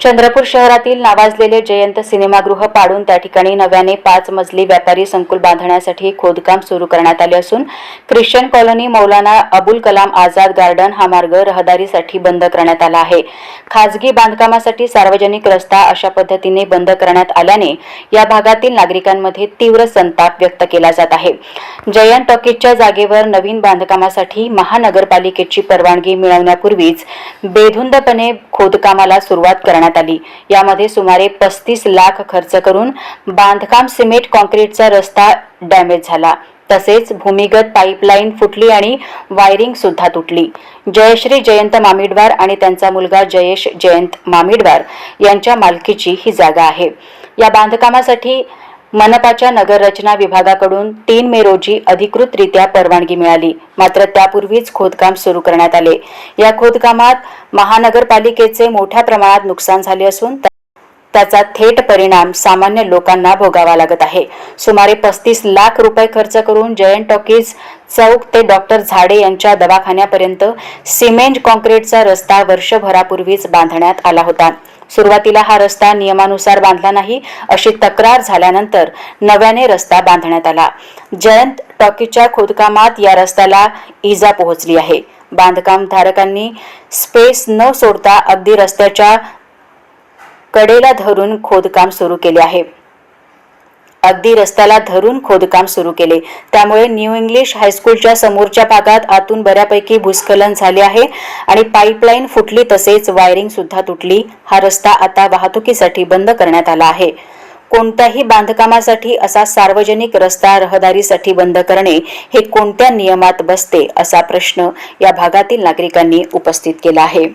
चंद्रपूर शहरातील नावाजलेले जयंत सिनेमागृह पाडून त्या ठिकाणी नव्याने पाच मजली व्यापारी संकुल बांधण्यासाठी खोदकाम सुरू करण्यात आले असून Christian colony Maulana Abul Kalam Azad garden हा मार्ग रहदारीसाठी बंद करण्यात आला आहे. खाजगी बांधकामासाठी सार्वजनिक रस्ता अशा पद्धतीने बंद करण्यात आल्याने या भागातील नागरिकांमध्ये तीव्र संताप व्यक्त केला जात आहे. जयंत टॉकीजच्या जागेवर नवीन बांधकामासाठी महानगरपालिकेची परवानगी मिळवण्यापूर्वीच बेधुंदपणे खोदकामाला सुरुवात करण्यात आली. यामध्ये सुमारे पस्तीस लाख खर्च करून बांधकाम सिमेंट कॉन्क्रीटचा रस्ता डॅमेज झाला. तसेच भूमिगत पाईपलाईन फुटली आणि वायरिंग सुद्धा तुटली. जयश्री जयंत मामिडवार आणि त्यांचा मुलगा जयेश जयंत मामिडवार यांच्या मालकीची ही जागा आहे. या बांधकामासाठी मनपाच्या नगररचना विभागाकडून तीन मे रोजी अधिकृतरित्या परवानगी मिळाली. मात्र त्यापूर्वीच खोदकाम सुरू करण्यात आले. या खोदकामात महानगरपालिकेचे मोठ्या प्रमाणात नुकसान झाले असून त्याचा थेट परिणाम सामान्य लोकांना भोगावा लागत आहे. सुमारे पस्तीस लाख रुपये खर्च करून जयंत टॉकीज चौक ते डॉक्टर झाडे यांच्या दवाखान्यापर्यंत सिमेंट कॉन्क्रीटचा रस्ता वर्षभरापूर्वीच बांधण्यात आला होता. सुरुवातीला हा रस्ता नियमानुसार बांधला नाही अशी तक्रार झाल्यानंतर नव्याने रस्ता बांधण्यात आला. जयंत टॉकीच्या खोदकामात या रस्त्याला इजा पोहोचली आहे. बांधकाम धारकांनी स्पेस न सोडता अगदी रस्त्याच्या कडेला धरून खोदकाम सुरू केले आहे. अगदी रस्त्याला धरून खोदकाम सुरू केले. त्यामुळे न्यू इंग्लिश हायस्कूलच्या समोरच्या भागात आतून बऱ्यापैकी भूस्खलन झाले आहे आणि पाईपलाईन फुटली तसेच वायरिंग सुद्धा तुटली. हा रस्ता आता वाहतुकीसाठी बंद करण्यात आला आहे. कोणत्याही बांधकामासाठी असा सार्वजनिक रस्ता रहदारीसाठी बंद करणे हे कोणत्या नियमात बसते असा प्रश्न या भागातील नागरिकांनी उपस्थित केला आहे.